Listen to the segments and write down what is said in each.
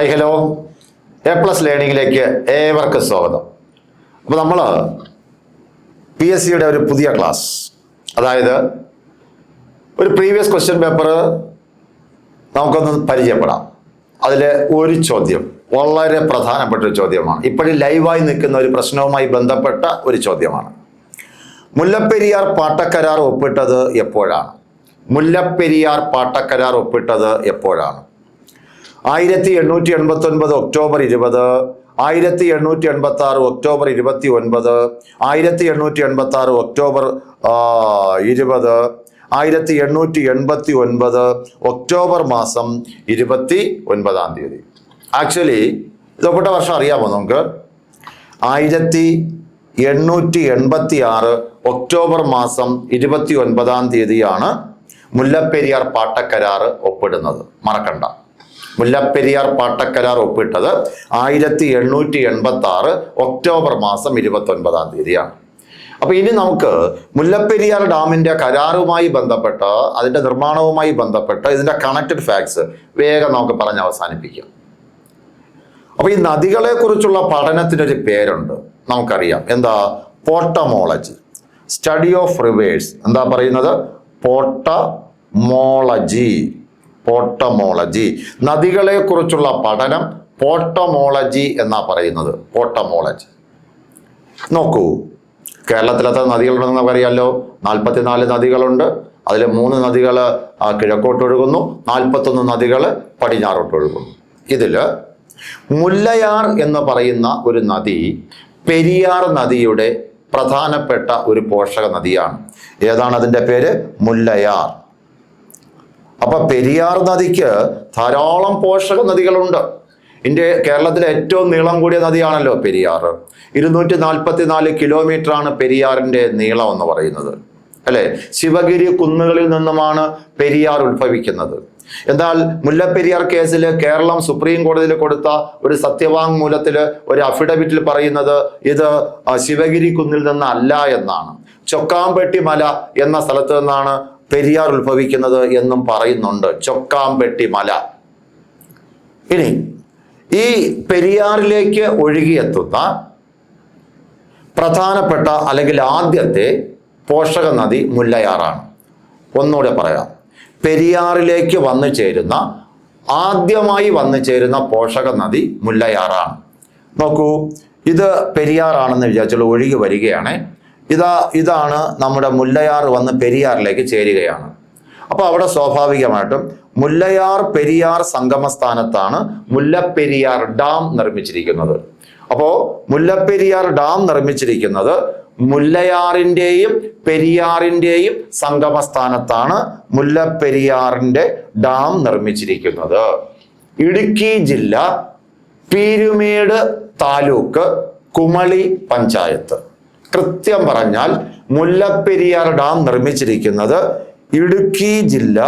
Hi hello A plus ലേണിങ്ങിലേക്ക് ഏവർക്കും സ്വാഗതം. അപ്പോൾ നമ്മൾ പി എസ് സിയുടെ ഒരു പുതിയ ക്ലാസ് അതായത് ഒരു പ്രീവിയസ് ക്വസ്റ്റ്യൻ പേപ്പർ നമുക്കൊന്ന് പരിചയപ്പെടാം. അതിൽ ഒരു ചോദ്യം വളരെ പ്രധാനപ്പെട്ട ഒരു ചോദ്യമാണ്. ഇപ്പോഴും ലൈവായി നിൽക്കുന്ന ഒരു പ്രശ്നവുമായി ബന്ധപ്പെട്ട ഒരു ചോദ്യമാണ്. മുല്ലപ്പെരിയാർ പാട്ടക്കരാർ ഒപ്പിട്ടത് എപ്പോഴാണ്? മുല്ലപ്പെരിയാർ പാട്ടക്കരാർ ഒപ്പിട്ടത് എപ്പോഴാണ്? ആയിരത്തി എണ്ണൂറ്റി എൺപത്തി ഒൻപത് ഒക്ടോബർ ഇരുപത് ആയിരത്തി എണ്ണൂറ്റി എൺപത്തി ആറ് ഒക്ടോബർ ഇരുപത്തി ഒൻപത് ആയിരത്തി എണ്ണൂറ്റി എൺപത്തി ആറ് ഒക്ടോബർ ഇരുപത് ആയിരത്തി എണ്ണൂറ്റി എൺപത്തി ഒൻപത് ഒക്ടോബർ മാസം ഇരുപത്തി ഒൻപതാം തീയതി. ആക്ച്വലി ഇതൊപ്പെട്ട വർഷം അറിയാമോ നമുക്ക്? ആയിരത്തി എണ്ണൂറ്റി എൺപത്തി ആറ് ഒക്ടോബർ മാസം ഇരുപത്തി ഒൻപതാം തീയതിയാണ് മുല്ലപ്പെരിയാർ പാട്ടക്കരാറ് ഒപ്പിടുന്നത്. മറക്കണ്ട. മുല്ലപ്പെരിയാർ പാട്ടക്കരാർ ഒപ്പിട്ടത് ആയിരത്തി എണ്ണൂറ്റി എൺപത്തി ആറ് ഒക്ടോബർ മാസം ഇരുപത്തി ഒൻപതാം തീയതിയാണ്. അപ്പൊ ഇനി നമുക്ക് മുല്ലപ്പെരിയാർ ഡാമിന്റെ കരാറുമായി ബന്ധപ്പെട്ട അതിന്റെ നിർമ്മാണവുമായി ബന്ധപ്പെട്ട ഇതിന്റെ കണക്റ്റഡ് ഫാക്ട്സ് വേഗം നമുക്ക് പറഞ്ഞ് അവസാനിപ്പിക്കാം. അപ്പൊ ഈ നദികളെ കുറിച്ചുള്ള പഠനത്തിനൊരു പേരുണ്ട് നമുക്കറിയാം. എന്താ? പോട്ടമോളജി. സ്റ്റഡി ഓഫ് റിവേഴ്സ് എന്താ പറയുന്നത്? പോട്ടമോളജി. പോട്ടമോളജി. നദികളെ കുറിച്ചുള്ള പഠനം പോട്ടമോളജി എന്നാ പറയുന്നത്. പോട്ടമോളജി. നോക്കൂ. കേരളത്തിലത്തെ നദികളുണ്ടെന്ന് നമുക്കറിയാമല്ലോ നാൽപ്പത്തിനാല് നദികളുണ്ട്. അതിൽ മൂന്ന് നദികൾ കിഴക്കോട്ട് ഒഴുകുന്നു നാൽപ്പത്തൊന്ന് നദികൾ പടിഞ്ഞാറോട്ട് ഒഴുകുന്നു ഇതിൽ മുല്ലയാർ എന്ന് പറയുന്ന ഒരു നദി പെരിയാർ നദിയുടെ പ്രധാനപ്പെട്ട ഒരു പോഷക നദിയാണ്. ഏതാണ് അതിന്റെ പേര്? മുല്ലയാർ. അപ്പൊ പെരിയാർ നദിക്ക് ധാരാളം പോഷക നദികളുണ്ട്. ഇന്ത്യ കേരളത്തിലെ ഏറ്റവും നീളം കൂടിയ നദിയാണല്ലോ പെരിയാർ. ഇരുന്നൂറ്റി നാൽപ്പത്തി നാല് കിലോമീറ്റർ ആണ് പെരിയാറിന്റെ നീളം എന്ന് പറയുന്നത്. അല്ലെ? ശിവഗിരി കുന്നുകളിൽ നിന്നുമാണ് പെരിയാർ ഉത്ഭവിക്കുന്നത്. എന്നാൽ മുല്ലപ്പെരിയാർ കേസിൽ കേരളം സുപ്രീം കോടതിയിൽ കൊടുത്ത ഒരു സത്യവാങ്മൂലത്തിൽ ഒരു അഫിഡവിറ്റിൽ പറയുന്നത് ഇത് ശിവഗിരി കുന്നിൽ നിന്നല്ല എന്നാണ്. ചൊക്കാമ്പെട്ടി മല എന്ന സ്ഥലത്ത് നിന്നാണ് പെരിയാർ ഉത്ഭവിക്കുന്നത് എന്നും പറയുന്നുണ്ട്. ചൊക്കാമ്പെട്ടി മല. ഇനി ഈ പെരിയാറിലേക്ക് ഒഴുകിയെത്തുന്ന പ്രധാനപ്പെട്ട അല്ലെങ്കിൽ ആദ്യത്തെ പോഷക നദി മുല്ലയാറാണ്. ഒന്നുകൂടെ പറയാം. പെരിയാറിലേക്ക് വന്നു ചേരുന്ന ആദ്യമായി വന്നു ചേരുന്ന പോഷക നദി മുല്ലയാറാണ്. നോക്കൂ ഇത് പെരിയാറാണെന്ന് വിചാരിച്ചുള്ള ഒഴുകി വരികയാണ് ഇതാ ഇതാണ് നമ്മുടെ മുല്ലയാർ വന്ന് പെരിയാറിലേക്ക് ചേരുകയാണ്. അപ്പോൾ അവിടെ സ്വാഭാവികമായിട്ടും മുല്ലയാർ പെരിയാർ സംഗമസ്ഥാനത്താണ് മുല്ലപ്പെരിയാർ ഡാം നിർമ്മിച്ചിരിക്കുന്നത്. അപ്പോൾ മുല്ലപ്പെരിയാർ ഡാം നിർമ്മിച്ചിരിക്കുന്നത് മുല്ലയാറിന്റെയും പെരിയാറിന്റെയും സംഗമസ്ഥാനത്താണ് മുല്ലപ്പെരിയാറിന്റെ ഡാം നിർമ്മിച്ചിരിക്കുന്നത്. ഇടുക്കി ജില്ല പീരുമേട് താലൂക്ക് കുമളി പഞ്ചായത്ത്. കൃത്യം പറഞ്ഞാൽ മുല്ലപ്പെരിയാർ ഡാം നിർമ്മിച്ചിരിക്കുന്നത് ഇടുക്കി ജില്ല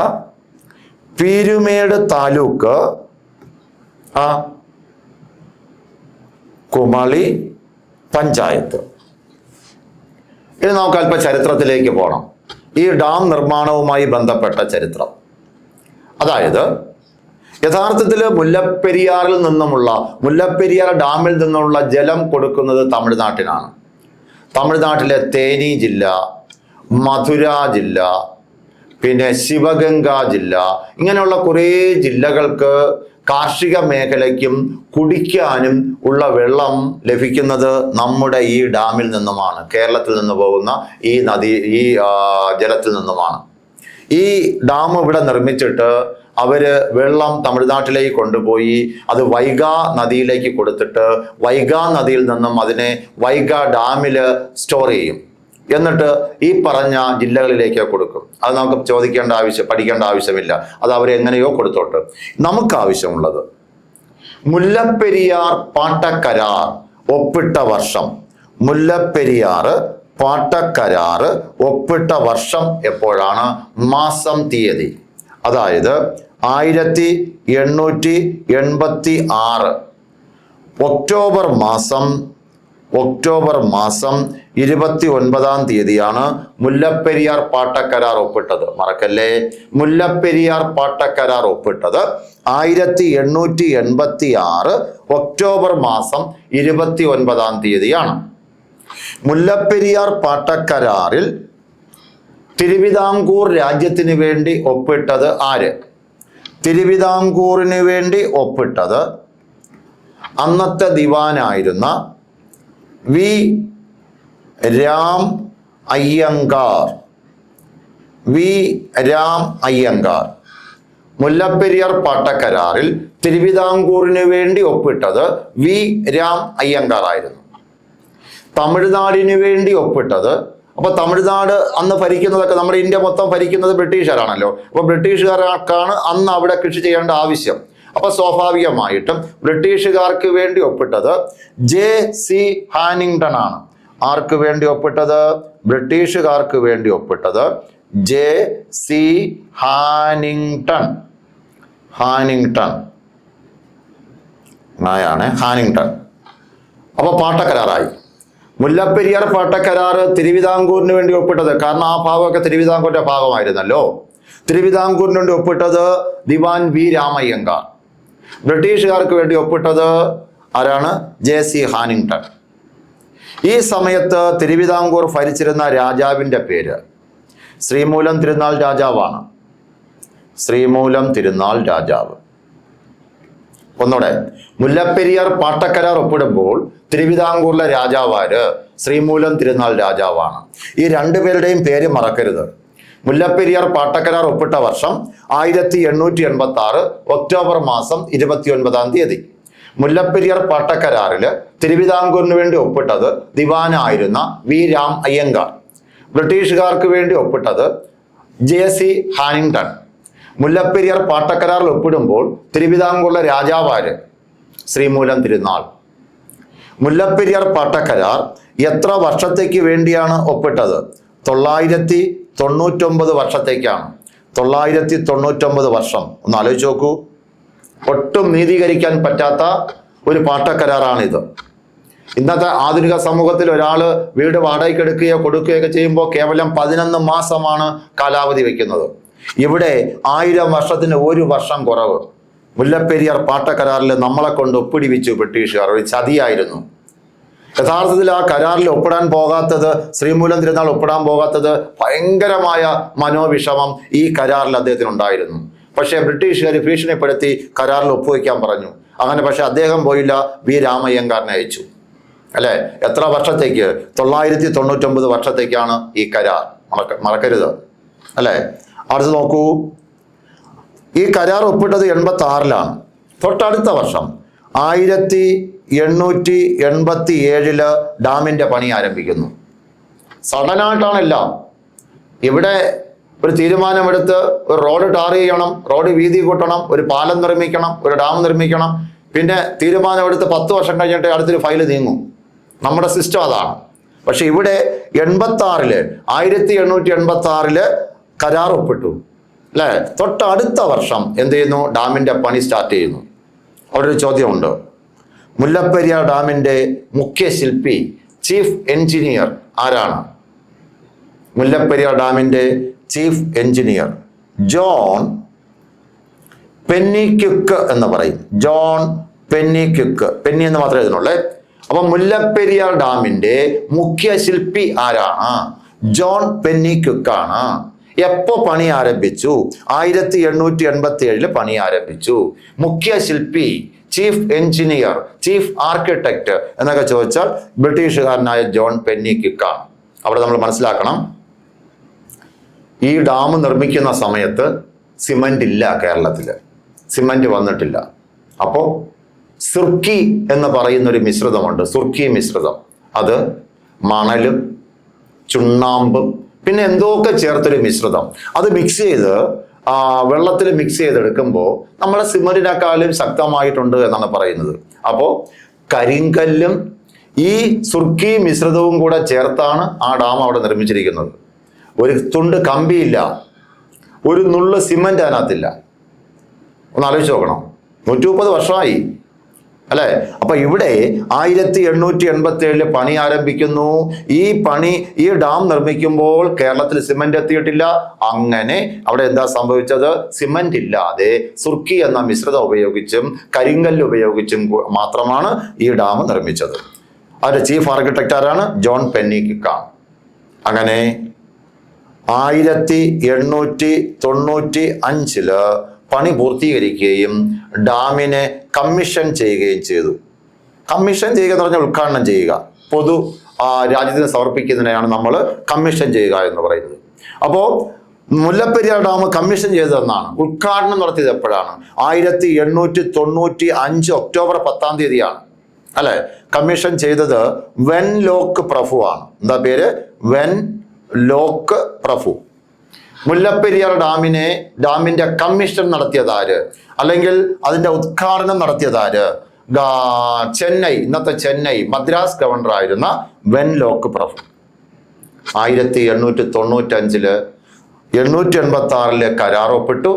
പീരുമേട് താലൂക്ക് ആ കുമളി പഞ്ചായത്ത്. ഇനി നമുക്ക് അല്പ ചരിത്രത്തിലേക്ക് പോകണം ഈ ഡാം നിർമ്മാണവുമായി ബന്ധപ്പെട്ട ചരിത്രം. അതായത് യഥാർത്ഥത്തിൽ മുല്ലപ്പെരിയാറിൽ നിന്നുമുള്ള മുല്ലപ്പെരിയാർ ഡാമിൽ നിന്നുള്ള ജലം കൊടുക്കുന്നത് തമിഴ്നാട്ടിനാണ്. തമിഴ്നാട്ടിലെ തേനി ജില്ല മധുര ജില്ല പിന്നെ ശിവഗംഗ ജില്ല ഇങ്ങനെയുള്ള കുറേ ജില്ലകൾക്ക് കാർഷിക മേഖലയ്ക്കും കുടിക്കാനും ഉള്ള വെള്ളം ലഭിക്കുന്നത് നമ്മുടെ ഈ ഡാമിൽ നിന്നുമാണ് കേരളത്തിൽ നിന്ന് പോകുന്ന ഈ നദി ഈ ജലത്തിൽ നിന്നുമാണ്. ഈ ഡാം ഇവിടെ നിർമ്മിച്ചിട്ട് അവർ വെള്ളം തമിഴ്നാട്ടിലേക്ക് കൊണ്ടുപോയി അത് വൈഗാ നദിയിലേക്ക് കൊടുത്തിട്ട് വൈഗാ നദിയിൽ നിന്നും അതിനെ വൈഗാ ഡാമിൽ സ്റ്റോർ ചെയ്യും. എന്നിട്ട് ഈ പറഞ്ഞ ജില്ലകളിലേക്ക് കൊടുക്കും. അത് നമുക്ക് ചോദിക്കേണ്ട ആവശ്യം പഠിക്കേണ്ട ആവശ്യമില്ല. അത് അവരെങ്ങനെയോ കൊടുത്തോട്ട്. നമുക്ക് ആവശ്യമുള്ളത് മുല്ലപ്പെരിയാർ പാട്ടക്കരാർ ഒപ്പിട്ട വർഷം. മുല്ലപ്പെരിയാർ പാട്ടക്കരാർ ഒപ്പിട്ട വർഷം എപ്പോഴാണ്? മാസം തീയതി. അതായത് ആയിരത്തി എണ്ണൂറ്റി എൺപത്തി ആറ്. ഒക്ടോബർ മാസം ഒക്ടോബർ മാസം ഇരുപത്തി ഒൻപതാം തീയതിയാണ് മുല്ലപ്പെരിയാർ പാട്ടക്കരാർ ഒപ്പിട്ടത്. മറക്കല്ലേ? മുല്ലപ്പെരിയാർ പാട്ടക്കരാർ ഒപ്പിട്ടത് ആയിരത്തി എണ്ണൂറ്റി എൺപത്തി ആറ് ഒക്ടോബർ മാസം ഇരുപത്തി ഒൻപതാം തീയതിയാണ്. മുല്ലപ്പെരിയാർ പാട്ടക്കരാറിൽ തിരുവിതാംകൂർ രാജ്യത്തിന് വേണ്ടി ഒപ്പിട്ടത് ആര്? തിരുവിതാംകൂറിന് വേണ്ടി ഒപ്പിട്ടത് അന്നത്തെ ദിവാനായിരുന്ന വി രാം അയ്യങ്കാർ. വി രാം അയ്യങ്കാർ. മുല്ലപ്പെരിയാർ പാട്ടക്കരാറിൽ തിരുവിതാംകൂറിന് വേണ്ടി ഒപ്പിട്ടത് വി രാം അയ്യങ്കാർ ആയിരുന്നു. തമിഴ്നാടിനു വേണ്ടി ഒപ്പിട്ടത് അപ്പൊ തമിഴ്നാട് അന്ന് ഭരിക്കുന്നതൊക്കെ നമ്മുടെ ഇന്ത്യ മൊത്തം ഭരിക്കുന്നത് ബ്രിട്ടീഷുകാരാണല്ലോ. അപ്പൊ ബ്രിട്ടീഷുകാർക്കാണ് അന്ന് അവിടെ കൃഷി ചെയ്യേണ്ട ആവശ്യം. അപ്പൊ സ്വാഭാവികമായിട്ടും ബ്രിട്ടീഷുകാർക്ക് വേണ്ടി ഒപ്പിട്ടത് ജെ സി ഹാനിങ്ടൺ ആണ്. ആർക്ക് വേണ്ടി ഒപ്പിട്ടത്? ബ്രിട്ടീഷുകാർക്ക് വേണ്ടി ഒപ്പിട്ടത് ജെ സി ഹാനിങ്ടൺ. ഹാനിങ്ടൺ. ആയാണ് ഹാനിങ്ടൺ. അപ്പൊ പാട്ടക്കരാറായി മുല്ലപ്പെരിയാർ പാട്ടക്കരാറ് തിരുവിതാംകൂറിന് വേണ്ടി ഒപ്പിട്ടത്. കാരണം ആ ഭാഗമൊക്കെ തിരുവിതാംകൂറിന്റെ ഭാഗമായിരുന്നല്ലോ. തിരുവിതാംകൂറിന് വേണ്ടി ഒപ്പിട്ടത് ദിവാൻ വി രാമയ്യങ്ക ബ്രിട്ടീഷുകാർക്ക് വേണ്ടി ഒപ്പിട്ടത് ആരാണ്? J C Hannington. ഈ സമയത്ത് തിരുവിതാംകൂർ ഭരിച്ചിരുന്ന രാജാവിന്റെ പേര് ശ്രീമൂലം തിരുനാൾ രാജാവാണ്. ശ്രീമൂലം തിരുനാൾ രാജാവ്. ഒന്നുകൂടെ മുല്ലപ്പെരിയാർ പാട്ടക്കരാർ ഒപ്പിടുമ്പോൾ തിരുവിതാംകൂറിലെ രാജാവാര് ശ്രീമൂലം തിരുനാൾ രാജാവാണ്. ഈ രണ്ടുപേരുടെയും പേര് മറക്കരുത്. മുല്ലപ്പെരിയാർ പാട്ടക്കരാർ ഒപ്പിട്ട വർഷം ആയിരത്തി എണ്ണൂറ്റി എൺപത്തി ആറ് ഒക്ടോബർ മാസം ഇരുപത്തി ഒൻപതാം തീയതി. മുല്ലപ്പെരിയാർ പാട്ടക്കരാറിൽ തിരുവിതാംകൂറിന് വേണ്ടി ഒപ്പിട്ടത് ദിവാനായിരുന്ന വി രാം അയ്യങ്കാർ. ബ്രിട്ടീഷുകാർക്ക് വേണ്ടി ഒപ്പിട്ടത് ജെ സി ഹാനിങ്ടൺ. മുല്ലപ്പെരിയാർ പാട്ടക്കരാറിൽ ഒപ്പിടുമ്പോൾ തിരുവിതാംകൂറിലെ രാജാവാര് ശ്രീമൂലം തിരുനാൾ. മുല്ലപ്പെരിയാർ പാട്ടക്കരാർ എത്ര വർഷത്തേക്ക് വേണ്ടിയാണ് ഒപ്പിട്ടത്? തൊള്ളായിരത്തി തൊണ്ണൂറ്റൊമ്പത് വർഷത്തേക്കാണ്. തൊള്ളായിരത്തി തൊണ്ണൂറ്റൊമ്പത് വർഷം. ഒന്ന് ആലോചിച്ച് നോക്കൂ. ഒട്ടും നീതീകരിക്കാൻ പറ്റാത്ത ഒരു പാട്ടക്കരാറാണിത്. ഇന്നത്തെ ആധുനിക സമൂഹത്തിൽ ഒരാൾ വീട് വാടകയ്ക്കെടുക്കുകയോ കൊടുക്കുകയോ കൊടുക്കുകയൊക്കെ ചെയ്യുമ്പോൾ കേവലം പതിനൊന്ന് മാസമാണ് കാലാവധി വെക്കുന്നത് ഇവിടെ ആയിരം വർഷത്തിന് ഒരു വർഷം കുറവ്. മുല്ലപ്പെരിയാർ പാട്ടക്കരാറിൽ നമ്മളെ കൊണ്ട് ഒപ്പിടിവിച്ചു ബ്രിട്ടീഷുകാർ ഒരു ചതിയായിരുന്നു. യഥാർത്ഥത്തിൽ ആ കരാറിൽ ഒപ്പിടാൻ പോകാത്തത് ശ്രീമൂലം തിരുനാൾ ഒപ്പിടാൻ പോകാത്തത് ഭയങ്കരമായ മനോവിഷമം ഈ കരാറിൽ അദ്ദേഹത്തിന് ഉണ്ടായിരുന്നു. പക്ഷേ ബ്രിട്ടീഷുകാർ ഭീഷണിപ്പെടുത്തി കരാറിൽ ഒപ്പുവയ്ക്കാൻ പറഞ്ഞു. അങ്ങനെ പക്ഷെ അദ്ദേഹം പോയില്ല വി. രാമയ്യങ്കാരനെ അയച്ചു. അല്ലെ? എത്ര വർഷത്തേക്ക്? തൊള്ളായിരത്തി തൊണ്ണൂറ്റൊമ്പത് വർഷത്തേക്കാണ് ഈ കരാർ. മറക്ക മറക്കരുത്. അല്ലെ? അടുത്ത് നോക്കൂ. ഈ കരാർ ഒപ്പിട്ടത് എൺപത്തി ആറിലാണ് തൊട്ടടുത്ത വർഷം ആയിരത്തി എണ്ണൂറ്റി എൺപത്തി ഏഴിൽ ഡാമിന്റെ പണി ആരംഭിക്കുന്നു. സഡനായിട്ടാണ് എല്ലാം. ഇവിടെ ഒരു തീരുമാനമെടുത്ത് ഒരു റോഡ് ടാർ ചെയ്യണം റോഡ് വീതി കൂട്ടണം ഒരു പാലം നിർമ്മിക്കണം ഒരു ഡാം നിർമ്മിക്കണം. പിന്നെ തീരുമാനമെടുത്ത് പത്ത് വർഷം കഴിഞ്ഞിട്ട് അടുത്തൊരു ഫയൽ നീങ്ങും. നമ്മുടെ സിസ്റ്റം അതാണ്. പക്ഷെ ഇവിടെ എൺപത്തി ആറിൽ ആയിരത്തി എണ്ണൂറ്റി എൺപത്തി ആറിൽ കരാർ ഒപ്പിട്ടു അല്ലേ തൊട്ടടുത്ത വർഷം എന്ത് ചെയ്യുന്നു ഡാമിന്റെ പണി സ്റ്റാർട്ട് ചെയ്യുന്നു. അവിടെ ഒരു ചോദ്യമുണ്ട്. മുല്ലപ്പെരിയാർ ഡാമിന്റെ മുഖ്യ ശില്പി ചീഫ് എഞ്ചിനീയർ ആരാണ്? മുല്ലപ്പെരിയാർ ഡാമിന്റെ ചീഫ് എഞ്ചിനീയർ ജോൺ പെന്നിക്യുക്ക് എന്ന് പറയും. ജോൺ പെന്നിക്യുക്ക്. പെന്നി എന്ന് മാത്രമേ എഴുതുന്നുള്ളേ അപ്പൊ മുല്ലപ്പെരിയാർ ഡാമിന്റെ മുഖ്യ ശില്പി ആരാണ്? ജോൺ പെന്നിക്യുക്കാണ്. എപ്പോ പണി ആരംഭിച്ചു? ആയിരത്തി എണ്ണൂറ്റി എൺപത്തി ഏഴിൽ പണി ആരംഭിച്ചു. മുഖ്യ ശില്പി ചീഫ് എഞ്ചിനീയർ ചീഫ് ആർക്കിടെക്ട് എന്നൊക്കെ ചോദിച്ചാൽ ബ്രിട്ടീഷുകാരനായ ജോൺ പെന്നി കിക്കാണ് അവിടെ നമ്മൾ മനസ്സിലാക്കണം. ഈ ഡാം നിർമ്മിക്കുന്ന സമയത്ത് സിമന്റ് ഇല്ല കേരളത്തിൽ സിമന്റ് വന്നിട്ടില്ല. അപ്പോൾ സുർക്കി എന്ന് പറയുന്ന ഒരു മിശ്രിതമുണ്ട്. സുർക്കി മിശ്രിതം. അത് മണലും ചുണ്ണാമ്പും പിന്നെ എന്തൊക്കെ ചേർത്തൊരു മിശ്രിതം? അത് മിക്സ് ചെയ്ത് വെള്ളത്തിൽ മിക്സ് ചെയ്തെടുക്കുമ്പോൾ നമ്മുടെ സിമറിനേക്കാളും ശക്തമായിട്ടുണ്ട് എന്നാണ് പറയുന്നത്. അപ്പോൾ കരിങ്കല്ലും ഈ സുർക്കി മിശ്രിതവും കൂടെ ചേർത്താണ് ആ ഡാം അവിടെ നിർമ്മിച്ചിരിക്കുന്നത്. ഒരു തുണ്ട് കമ്പിയില്ല. ഒരു നുള്ള് സിമന്റ് അതിനകത്തില്ല. ഒന്ന് ആലോചിച്ച് നോക്കണം. നൂറ്റി മുപ്പത് വർഷമായി അല്ലെ? അപ്പൊ ഇവിടെ ആയിരത്തി എണ്ണൂറ്റി എൺപത്തി ഏഴിൽ പണി ആരംഭിക്കുന്നു. ഈ പണി ഈ ഡാം നിർമ്മിക്കുമ്പോൾ കേരളത്തിൽ സിമന്റ് എത്തിയിട്ടില്ല. അങ്ങനെ അവിടെ എന്താ സംഭവിച്ചത്? സിമന്റ് ഇല്ലാതെ സുർക്കി എന്ന മിശ്രിതം ഉപയോഗിച്ചും കരിങ്കല്ല് ഉപയോഗിച്ചും മാത്രമാണ് ഈ ഡാം നിർമ്മിച്ചത്. അതിന്റെ ചീഫ് ആർക്കിടെക്ട് ആരാണ്? ജോൺ പെന്നി കിക്കാണ് അങ്ങനെ ആയിരത്തി എണ്ണൂറ്റി തൊണ്ണൂറ്റി അഞ്ചിൽ പണി പൂർത്തീകരിക്കുകയും ഡാമിനെ കമ്മീഷൻ ചെയ്യുകയും ചെയ്തു. കമ്മീഷൻ ചെയ്യുക എന്ന് പറഞ്ഞാൽ ഉദ്ഘാടനം ചെയ്യുക. പൊതു രാജ്യത്തിന് സമർപ്പിക്കുന്നതിനെയാണ് നമ്മൾ കമ്മീഷൻ ചെയ്യുക എന്ന് പറയുന്നത്. അപ്പോൾ മുല്ലപ്പെരിയാർ ഡാം കമ്മീഷൻ ചെയ്തതെന്നാണ് ഉദ്ഘാടനം നടത്തിയത് എപ്പോഴാണ്? ആയിരത്തി എണ്ണൂറ്റി തൊണ്ണൂറ്റി അഞ്ച് ഒക്ടോബർ പത്താം തീയതിയാണ്. അല്ലെ? കമ്മീഷൻ ചെയ്തത് വെൻ ലോക്ക് പ്രഭു ആണ്. എന്താ പേര്? വെൻ ലോക്ക് പ്രഭു. മുല്ലപ്പെരിയാർ ഡാമിനെ ഡാമിന്റെ കമ്മീഷൻ നടത്തിയതാര് അല്ലെങ്കിൽ അതിന്റെ ഉദ്ഘാടനം നടത്തിയതാര് ചെന്നൈ ഇന്നത്തെ ചെന്നൈ മദ്രാസ് ഗവർണർ ആയിരുന്ന വെൻ ലോക്ക് പ്രഭു. ആയിരത്തി എണ്ണൂറ്റി തൊണ്ണൂറ്റി അഞ്ചിൽ എണ്ണൂറ്റി എൺപത്തി ആറിൽ കരാർ ഒപ്പിട്ടു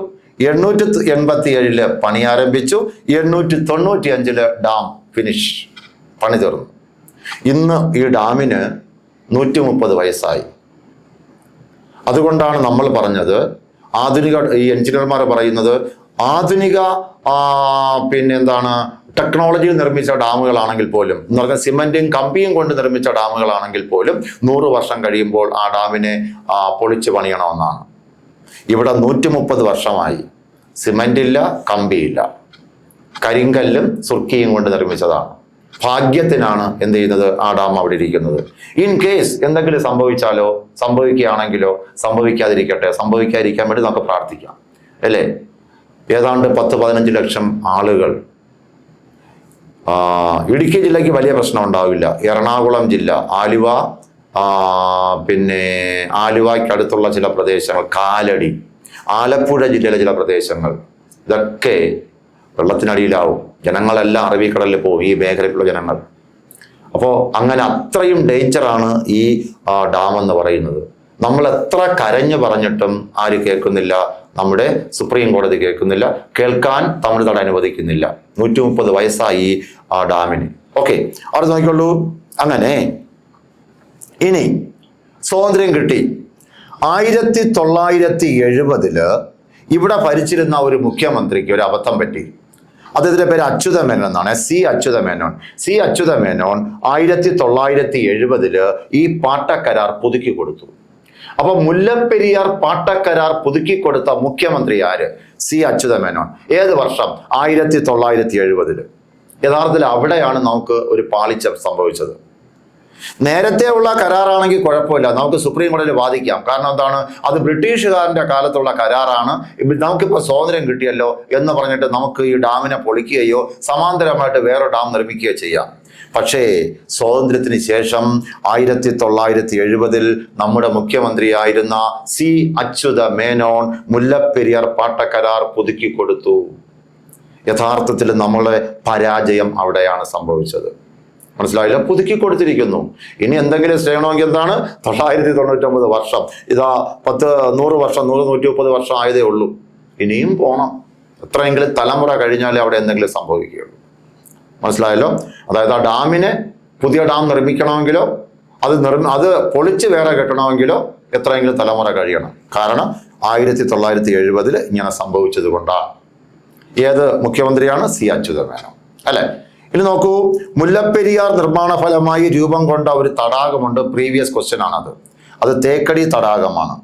എണ്ണൂറ്റി എൺപത്തി ഏഴിൽ പണി ആരംഭിച്ചു എണ്ണൂറ്റി തൊണ്ണൂറ്റി അഞ്ചിൽ ഡാം ഫിനിഷ് പണി തീർന്നു. ഇന്ന് ഈ ഡാമിന് നൂറ്റി മുപ്പത് വയസ്സായി. അതുകൊണ്ടാണ് നമ്മൾ പറഞ്ഞത്. ആധുനിക ഈ എഞ്ചിനീയർമാർ പറയുന്നത് ആധുനിക പിന്നെ എന്താണ് ടെക്നോളജിയിൽ നിർമ്മിച്ച ഡാമുകളാണെങ്കിൽ പോലും എന്ന് പറഞ്ഞാൽ സിമെന്റും കമ്പിയും കൊണ്ട് നിർമ്മിച്ച ഡാമുകളാണെങ്കിൽ പോലും നൂറ് വർഷം കഴിയുമ്പോൾ ആ ഡാമിനെ പൊളിച്ച് പണിയണമെന്നാണ്. ഇവിടെ നൂറ്റി മുപ്പത് വർഷമായി സിമെന്റ് ഇല്ല കമ്പിയില്ല. കരിങ്കല്ലും സുർക്കിയും കൊണ്ട് നിർമ്മിച്ചതാണ്. ഭാഗ്യത്തിനാണ് എന്ത് ചെയ്യുന്നത് ആ ഡാം അവിടെ ഇരിക്കുന്നത്. ഇൻ കേസ് എന്തെങ്കിലും സംഭവിച്ചാലോ സംഭവിക്കുകയാണെങ്കിലോ സംഭവിക്കാതിരിക്കട്ടെ സംഭവിക്കാതിരിക്കാൻ വേണ്ടി നമുക്ക് പ്രാർത്ഥിക്കാം. അല്ലേ? ഏതാണ്ട് പത്ത് പതിനഞ്ച് ലക്ഷം ആളുകൾ. ഇടുക്കി ജില്ലയ്ക്ക് വലിയ പ്രശ്നം ഉണ്ടാവില്ല. എറണാകുളം ജില്ല ആലുവ പിന്നെ ആലുവയ്ക്കടുത്തുള്ള ചില പ്രദേശങ്ങൾ കാലടി ആലപ്പുഴ ജില്ലയിലെ ചില പ്രദേശങ്ങൾ ഇതൊക്കെ വെള്ളത്തിനടിയിലാവും. ജനങ്ങളെല്ലാം അറബിക്കടലിൽ പോകും ഈ മേഖലയിലുള്ള ജനങ്ങൾ. അപ്പോൾ അങ്ങനെ അത്രയും ഡേഞ്ചറാണ് ഈ ഡാം എന്ന് പറയുന്നത്. നമ്മൾ എത്ര കരഞ്ഞു പറഞ്ഞിട്ടും ആര് കേൾക്കുന്നില്ല നമ്മുടെ സുപ്രീം കോടതി കേൾക്കുന്നില്ല കേൾക്കാൻ തമിഴ്നാട് അനുവദിക്കുന്നില്ല. നൂറ്റി മുപ്പത് വയസ്സായി ആ ഡാമിന്. ഓക്കെ അവിടെ നോക്കിക്കൊള്ളൂ അങ്ങനെ ഇനി സ്വാതന്ത്ര്യം കിട്ടി. ആയിരത്തി തൊള്ളായിരത്തി എഴുപതിൽ ഇവിടെ ഭരിച്ചിരുന്ന ഒരു മുഖ്യമന്ത്രിക്ക് ഒരു അബദ്ധം പറ്റി. അദ്ദേഹത്തിന്റെ പേര് അച്യുത മേനോൻ എന്നാണ് സി അച്യുത മേനോൻ സി അച്യുത മേനോൻ ആയിരത്തി തൊള്ളായിരത്തി എഴുപതിൽ ഈ പാട്ടക്കരാർ പുതുക്കി കൊടുത്തു. അപ്പൊ മുല്ലപ്പെരിയാർ പാട്ടക്കരാർ പുതുക്കി കൊടുത്ത മുഖ്യമന്ത്രി ആര്? സി അച്യുത മേനോൻ ഏത് വർഷം? ആയിരത്തി തൊള്ളായിരത്തി എഴുപതിൽ യഥാർത്ഥത്തിൽ അവിടെയാണ് നമുക്ക് ഒരു പാളിച്ച സംഭവിച്ചത്. നേരത്തെ ഉള്ള കരാറാണെങ്കിൽ കുഴപ്പമില്ല. നമുക്ക് സുപ്രീം കോടതിയിൽ വാദിക്കാം. കാരണം എന്താണ്? അത് ബ്രിട്ടീഷുകാരന്റെ കാലത്തുള്ള കരാറാണ്. നമുക്കിപ്പോൾ സ്വാതന്ത്ര്യം കിട്ടിയല്ലോ എന്ന് പറഞ്ഞിട്ട് നമുക്ക് ഈ ഡാമിനെ പൊളിക്കുകയോ സമാന്തരമായിട്ട് വേറെ ഡാം നിർമ്മിക്കുകയോ ചെയ്യാം. പക്ഷേ സ്വാതന്ത്ര്യത്തിന് ശേഷം ആയിരത്തി തൊള്ളായിരത്തി എഴുപതിൽ നമ്മുടെ മുഖ്യമന്ത്രിയായിരുന്ന സി അച്യുത മേനോൻ മുല്ലപ്പെരിയാർ പാട്ടക്കരാർ പുതുക്കി കൊടുത്തു യഥാർത്ഥത്തിൽ നമ്മളെ പരാജയം അവിടെയാണ് സംഭവിച്ചത്. മനസ്സിലായില്ല? പുതുക്കി കൊടുത്തിരിക്കുന്നു. ഇനി എന്തെങ്കിലും ചെയ്യണമെങ്കിൽ എന്താണ്? തൊള്ളായിരത്തി തൊണ്ണൂറ്റൊമ്പത് വർഷം. ഇതാ പത്ത് നൂറ് വർഷം നൂറ് നൂറ്റി മുപ്പത് വർഷം ആയതേ ഉള്ളൂ. ഇനിയും പോകണം എത്രയെങ്കിലും തലമുറ കഴിഞ്ഞാലേ അവിടെ എന്തെങ്കിലും സംഭവിക്കുകയുള്ളൂ. മനസ്സിലായല്ലോ? അതായത് ആ ഡാമിനെ പുതിയ ഡാം നിർമ്മിക്കണമെങ്കിലോ അത് നിർമ്മി അത് പൊളിച്ച് വേറെ കെട്ടണമെങ്കിലോ എത്രയെങ്കിലും തലമുറ കഴിയണം. കാരണം ആയിരത്തി തൊള്ളായിരത്തി എഴുപതിൽ ഇങ്ങനെ സംഭവിച്ചത് കൊണ്ടാണ്. ഏത് മുഖ്യമന്ത്രിയാണ്? സി അച്യുതമേനോ അല്ലെ? ഇനി നോക്കൂ മുല്ലപ്പെരിയാർ നിർമ്മാണ ഫലമായി രൂപം കൊണ്ട ഒരു തടാകമുണ്ട്. പ്രീവിയസ് ക്വസ്റ്റ്യൻ ആണത്. അത് തേക്കടി തടാകമാണ്.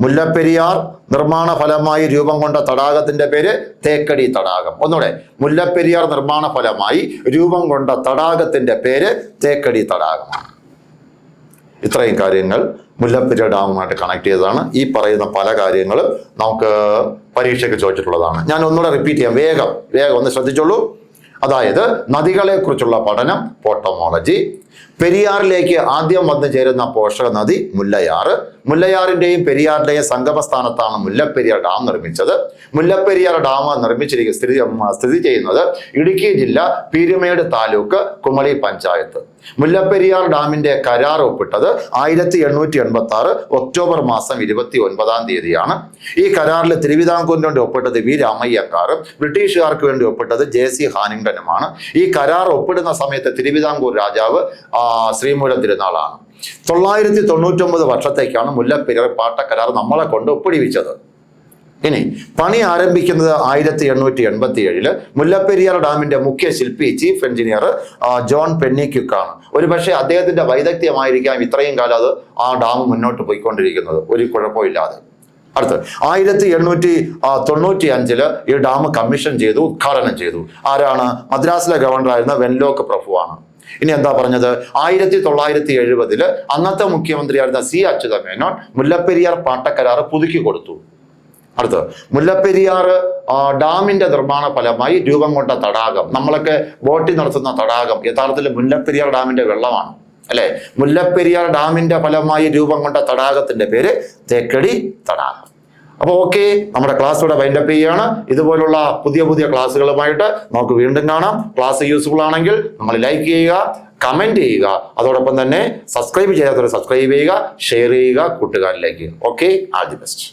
മുല്ലപ്പെരിയാർ നിർമ്മാണ ഫലമായി രൂപം കൊണ്ട തടാകത്തിന്റെ പേര് തേക്കടി തടാകം. ഒന്നുകൂടെ മുല്ലപ്പെരിയാർ നിർമ്മാണ ഫലമായി രൂപം കൊണ്ട തടാകത്തിന്റെ പേര് തേക്കടി തടാകമാണ്. ഇത്രയും കാര്യങ്ങൾ മുല്ലപ്പെരിയാർ ഡാമുമായിട്ട് കണക്ട് ചെയ്തതാണ്. ഈ പറയുന്ന പല കാര്യങ്ങളും നമുക്ക് പരീക്ഷയ്ക്ക് ചോദിച്ചിട്ടുള്ളതാണ്. ഞാൻ ഒന്നുകൂടെ റിപ്പീറ്റ് ചെയ്യാം. വേഗം വേഗം ഒന്ന് ശ്രദ്ധിച്ചോളൂ. അതായത് നദികളെക്കുറിച്ചുള്ള പഠനം പോട്ടോമോളജി പെരിയാറിലേക്ക് ആദ്യം വന്നു ചേരുന്ന പോഷക നദി മുല്ലയാറ് മുല്ലയാറിന്റെയും പെരിയാറിന്റെയും സംഗമ സ്ഥാനത്താണ് മുല്ലപ്പെരിയാർ ഡാം നിർമ്മിച്ചത്. മുല്ലപ്പെരിയാർ ഡാം നിർമ്മിച്ചിരിക്കുന്ന സ്ഥിതി സ്ഥിതി ചെയ്യുന്നത് ഇടുക്കി ജില്ല പീരുമേട് താലൂക്ക് കുമളി പഞ്ചായത്ത്. മുല്ലപ്പെരിയാർ ഡാമിന്റെ കരാർ ഒപ്പിട്ടത് ആയിരത്തി എണ്ണൂറ്റി എൺപത്തി ആറ് ഒക്ടോബർ മാസം ഇരുപത്തി ഒൻപതാം തീയതിയാണ്. ഈ കരാറിൽ തിരുവിതാംകൂറിന് വേണ്ടി ഒപ്പിട്ടത് വി രാമയ്യക്കാറും ബ്രിട്ടീഷുകാർക്ക് വേണ്ടി ഒപ്പിട്ടത് ജെ സി ഹാനിങ്ടനുമാണ് ഈ കരാർ ഒപ്പിടുന്ന സമയത്ത് തിരുവിതാംകൂർ രാജാവ് ശ്രീമൂലം തിരുനാളാണ്. തൊള്ളായിരത്തി തൊണ്ണൂറ്റൊമ്പത് വർഷത്തേക്കാണ് മുല്ലപ്പെരിയാർ പാട്ട കരാർ നമ്മളെ കൊണ്ട് ഒപ്പിടിവിച്ചത്. ഇനി പണി ആരംഭിക്കുന്നത് ആയിരത്തി എണ്ണൂറ്റി എൺപത്തി ഏഴിൽ മുല്ലപ്പെരിയാർ ഡാമിന്റെ മുഖ്യ ശില്പി ചീഫ് എഞ്ചിനീയർ ജോൺ പെന്നിക്യുക്കാണ് ഒരു പക്ഷേ അദ്ദേഹത്തിന്റെ വൈദഗ്ധ്യമായിരിക്കാം ഇത്രയും കാലം അത് ആ ഡാം മുന്നോട്ട് പോയിക്കൊണ്ടിരിക്കുന്നത്. ഒരു കുഴപ്പമില്ലാതെ. അടുത്ത് ആയിരത്തി എണ്ണൂറ്റി തൊണ്ണൂറ്റി അഞ്ചിൽ ഈ ഡാം കമ്മീഷൻ ചെയ്തു ഉദ്ഘാടനം ചെയ്തു. ആരാണ്? മദ്രാസിലെ ഗവർണറായിരുന്ന വെൻലോക്ക് പ്രഭുവാണ്. ഇനി എന്താ പറഞ്ഞത്? ആയിരത്തി തൊള്ളായിരത്തി എഴുപതിൽ അന്നത്തെ മുഖ്യമന്ത്രിയായിരുന്ന സി അച്യുതമേനോൻ മുല്ലപ്പെരിയാർ പാട്ടക്കരാറ് പുതുക്കി കൊടുത്തു. അടുത്ത് മുല്ലപ്പെരിയാർ ഡാമിന്റെ നിർമ്മാണ ഫലമായി രൂപം കൊണ്ട തടാകം നമ്മളൊക്കെ ബോട്ടിൽ നടത്തുന്ന തടാകം യഥാർത്ഥത്തിൽ മുല്ലപ്പെരിയാർ ഡാമിന്റെ വെള്ളമാണ് അല്ലെ? മുല്ലപ്പെരിയാർ ഡാമിന്റെ ഫലമായി രൂപം കൊണ്ട തടാകത്തിന്റെ പേര് തേക്കടി തടാകം. അപ്പോൾ ഓക്കെ നമ്മുടെ ക്ലാസ് ഇവിടെ വൈൻഡപ്പ് ചെയ്യുകയാണ്. ഇതുപോലുള്ള പുതിയ പുതിയ ക്ലാസ്സുകളുമായിട്ട് നമുക്ക് വീണ്ടും കാണാം. ക്ലാസ് യൂസ്ഫുൾ ആണെങ്കിൽ നമ്മൾ ലൈക്ക് ചെയ്യുക കമന്റ് ചെയ്യുക. അതോടൊപ്പം തന്നെ സബ്സ്ക്രൈബ് ചെയ്യാത്തവരെ സബ്സ്ക്രൈബ് ചെയ്യുക ഷെയർ ചെയ്യുക കൂട്ടുകാരിലേക്ക്. Okay all the best